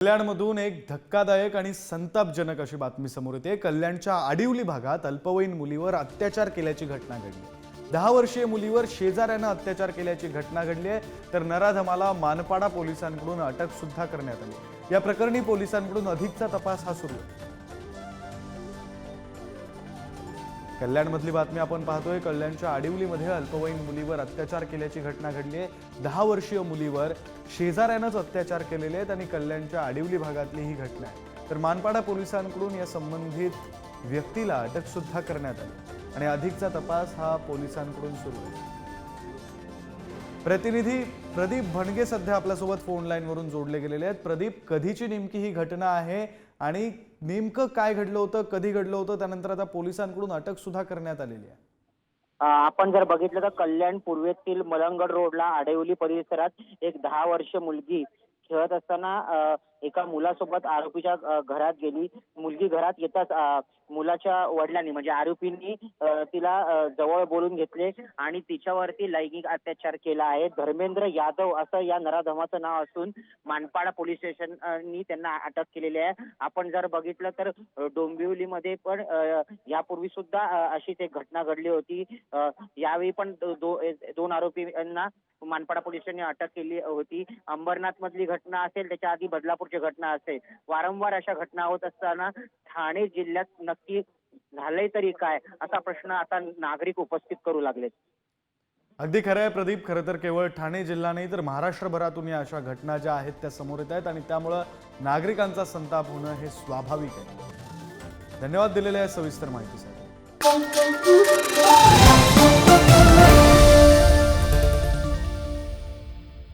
कल्याणमधून एक धक्कादायक आणि संतापजनक अशी बातमी समोर येते. कल्याणच्या आडिवली भागात अल्पवयीन मुलीवर अत्याचार केल्याची घटना घडली. दहा वर्षीय मुलीवर शेजाऱ्यानं अत्याचार केल्याची घटना घडली आहे. तर नराधमाला मानपाडा पोलिसांकडून अटक सुद्धा करण्यात आली. या प्रकरणी पोलिसांकडून अधिकचा तपास हा सुरू आहे. कल्याणमधली बातमी आपण पाहतोय. कल्याणच्या आडिवलीमध्ये अल्पवयीन मुलीवर अत्याचार केल्याची घटना घडली आहे. दहा वर्षीय मुलीवर शेजाऱ्यानंच अत्याचार केलेले आहेत आणि कल्याणच्या आडिवली भागातली ही घटना आहे. तर मानपाडा पोलिसांकडून या संबंधित व्यक्तीला अटकसुद्धा करण्यात आली. आणि अधिकचा तपास हा पोलिसांकडून सुरू आहे. प्रतिनिधी प्रदीप भणगे सध्या आपल्यासोबत फोन लाईनवरून जोडले गेलेले आहेत. प्रदीप कधीची नेमकी ही घटना आहे आणि नेमकं काय घडलं होतं कधी घडलं होतं त्यानंतर आता पोलिसांकडून अटक सुद्धा करण्यात आलेली आहे. आपण जर बघितलं तर कल्याण पूर्वेतील मलंगड रोडला आडेवली परिसरात एक दहा वर्ष मुलगी खेळत असताना एका मुलासोबत आरोपीच्या घरात गेली. मुलगी घरात येताच मुलाच्या वडिलांनी म्हणजे आरोपींनी तिला जवळ बोलून घेतले आणि तिच्यावरती लैंगिक अत्याचार केला आहे. धर्मेंद्र यादव असं या नराधमाचं नाव असून मानपाडा पोलीस स्टेशननी त्यांना अटक केलेली आहे. आपण जर बघितलं तर डोंबिवलीमध्ये पण यापूर्वी सुद्धा अशीच एक घटना घडली होती. यावेळी पण दो- दोन आरोपींना मानपाडा पोलिसांनी अटक केली होती. अंबरनाथ मधली घटना असेल त्याच्या आधी बदलापूर बदलापूरची घटना असते वारंवार अशा घटना होत असताना ठाणे जिल्ह्यात नक्की झालंय तरी काय असा प्रश्न आता नागरिक उपस्थित करू लागलेत. अगदी खरं आहे प्रदीप खरं तर केवळ ठाणे जिल्हा नाही तर महाराष्ट्रभरातून या अशा घटना ज्या आहेत त्या समोर येत आहेत आणि त्यामुळं नागरिकांचा संताप होणं हे स्वाभाविक आहे. धन्यवाद दिलेल्या सविस्तर माहितीसाठी.